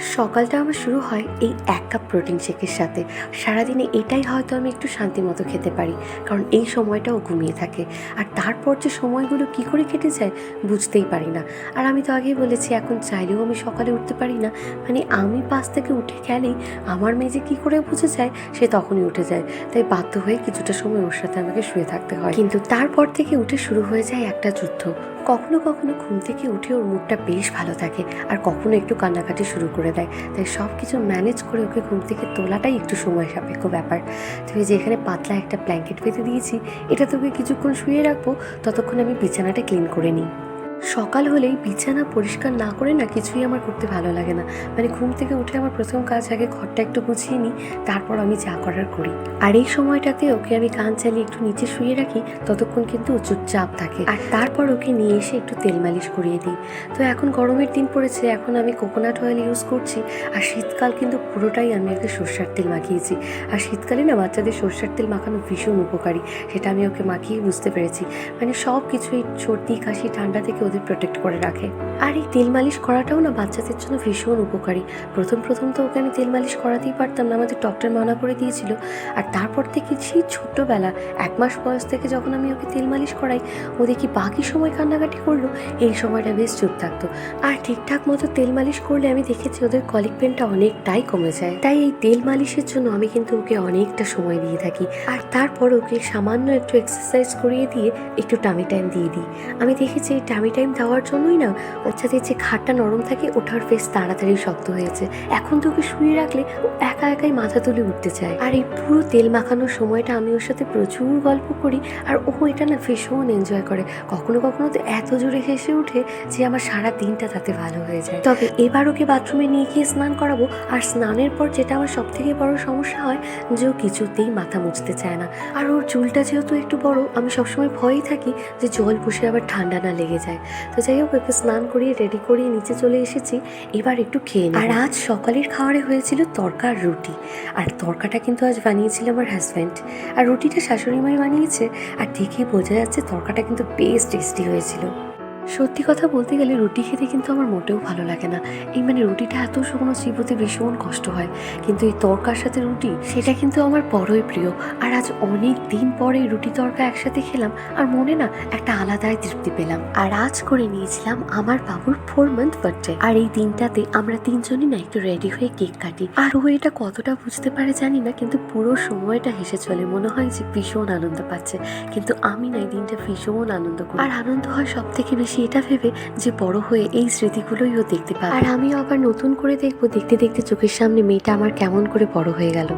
সকালটা আমার শুরু হয় এই এক কাপ প্রোটিন শেকের সাথে। সারাদিনে এটাই হয়তো আমি একটু শান্তি মতো খেতে পারি, কারণ এই সময়টাও ঘুমিয়ে থাকে। আর তারপর যে সময়গুলো কি করে কেটে যায় বুঝতেই পারি না। আর আমি তো আগেই বলেছি, এখন চাইলেও আমি সকালে উঠতে পারি না। মানে আমি পাশ থেকে উঠে গেলেই আমার মেয়ে যে কী করে বুঝে যায়, সে তখনই উঠে যায়। তাই বাধ্য হয়ে কিছুটা সময় ওর সাথে আমাকে শুয়ে থাকতে হয়। কিন্তু তারপর থেকে উঠে শুরু হয়ে যায় একটা যুদ্ধ। কখনো কখনো ঘুম থেকে উঠে ওর মুডটা বেশ ভালো থাকে আর কখনো একটু কান্নাকাটি শুরু করে দেয়। তাই সব কিছু ম্যানেজ করে ওকে ঘুম থেকে তোলাটাই একটু সময় সাপেক্ষ ব্যাপার তুমি যে এখানে পাতলা একটা ব্ল্যাঙ্কেট পেতে দিয়েছি, এটা তোকে কিছুক্ষণ শুয়ে রাখব, ততক্ষণ আমি বিছানাটা ক্লিন করে নিই। সকাল হলেই বিছানা পরিষ্কার না করে না কিছুই আমার করতে ভালো লাগে না। মানে ঘুম থেকে উঠে আমার প্রথম কাজ আগে ঘরটা একটু গুছিয়ে নিই, তারপর আমি যা করার করি। আর এই সময়টাতে ওকে আমি কান চালিয়ে একটু নিচে শুয়ে রাখি, ততক্ষণ কিন্তু চুপচাপ থাকে। আর তারপর ওকে নিয়ে এসে একটু তেল মালিশ করিয়ে দিই। তো এখন গরমের দিন পড়েছে, এখন আমি কোকোনাট অয়েল ইউজ করছি, আর শীতকাল কিন্তু পুরোটাই আমি ওকে সর্ষার তেল মাখিয়েছি। আর শীতকালে না বাচ্চাদের সর্ষার তেল মাখানো ভীষণ উপকারী, সেটা আমি ওকে মাখিয়ে বুঝতে পেরেছি। মানে সব কিছুই সর্দি, কাশি, ঠান্ডা থেকে ওদের প্রোটেক্ট করে রাখে। আর এই তেল মালিশ করাটাও না বাচ্চাদের জন্য ভীষণ উপকারী। প্রথম প্রথম তো ওকে আমি তেল মালিশ করাতেই পারতাম না, আমাদের ডক্টর মানা করে দিয়েছিল। আর তারপর থেকে সেই ছোট্টবেলা, এক মাস বয়স থেকে যখন আমি ওকে তেল মালিশ করাই, ও দেখি বাকি সময় কান্নাকাটি করল, এই সময়টা বেশ চুপ থাকতো। আর ঠিকঠাক মতো তেল মালিশ করলে আমি দেখেছি ওদের কলিক পেনটা অনেকটাই কমে যায়। তাই এই তেল মালিশের জন্য আমি কিন্তু ওকে অনেকটা সময় দিয়ে থাকি। আর তারপর ওকে সামান্য একটু এক্সারসাইজ করিয়ে দিয়ে একটু টামি টাইম দিয়ে দিই। আমি দেখেছি এই টামি টাইম দেওয়ার জন্যই না বাচ্চাদের যে খাটটা নরম থাকে, ওঠার ফেস তাড়াতাড়ি শক্ত হয়েছে। এখন তো ওকে শুয়ে রাখলে ও একা একাই মাথা তুলে উঠতে চায়। আর এই পুরো তেল মাখানোর সময়টা আমি ওর সাথে প্রচুর গল্প করি আর ও এটা না ভীষণ এনজয় করে। কখনো কখনো তো এত জোরে হেসে ওঠে যে আমার সারা দিনটা তাতে ভালো হয়ে যায়। তবে এবার ওকে বাথরুমে নিয়ে গিয়ে স্নান করাবো আর স্নানের পর যেটা আমার সব থেকে বড় সমস্যা হয় যে ও কিছুতেই মাথা মুছতে চায় না। আর ওর চুলটা যেহেতু একটু বড়, আমি সবসময় ভয়ই থাকি যে জল বসে আবার ঠান্ডা না লেগে যায়। তো যাই হোক একটু স্নান করিয়ে রেডি করিয়ে নিচে চলে এসেছি। এবার একটু খেয়ে। আর আজ সকালের খাওয়ারে হয়েছিল তরকার রুটি। আর তরকাটা কিন্তু আজ বানিয়েছিল আমার হাজব্যান্ড আর রুটিটা শাশুড়ি মাই বানিয়েছে, আর দেখেই বোঝা যাচ্ছে তরকাটা কিন্তু বেশ টেস্টি হয়েছিল। সত্যি কথা বলতে গেলে রুটি খেতে কিন্তু আমার মোটেও ভালো লাগে না। এই মানে রুটিটা এত শুকনো চিবোতে ভীষণ কষ্ট হয়। কিন্তু এই তরকার সাথে রুটি, সেটা কিন্তু আমার বড়ই প্রিয়। আর আজ অনেক দিন পরে রুটি তরকা একসাথে খেলাম, আর মনে না একটা আলাদাই তৃপ্তি পেলাম। আর আজ করে নিয়েছিলাম আমার বাবুর ফোর মান্থ বার্থডে আর এই দিনটাতে আমরা তিনজনই না একটু রেডি হয়ে কেক কাটি। আর ও এটা কতটা বুঝতে পারে জানি না, কিন্তু পুরো সময়টা হেসে চলে। মনে হয় যে ভীষণ আনন্দ পাচ্ছে। কিন্তু আমি না এই দিনটা ভীষণ আনন্দ করি। আর আনন্দ হয় সব থেকে বেশি এটা ভেবে যে বড় হয়ে এই স্মৃতিগুলোই ও দেখতে পাবে। আর আমিও আবার নতুন করে দেখব দেখতে দেখতে চোখের সামনে মেয়েটা আমার কেমন করে বড় হয়ে গেল।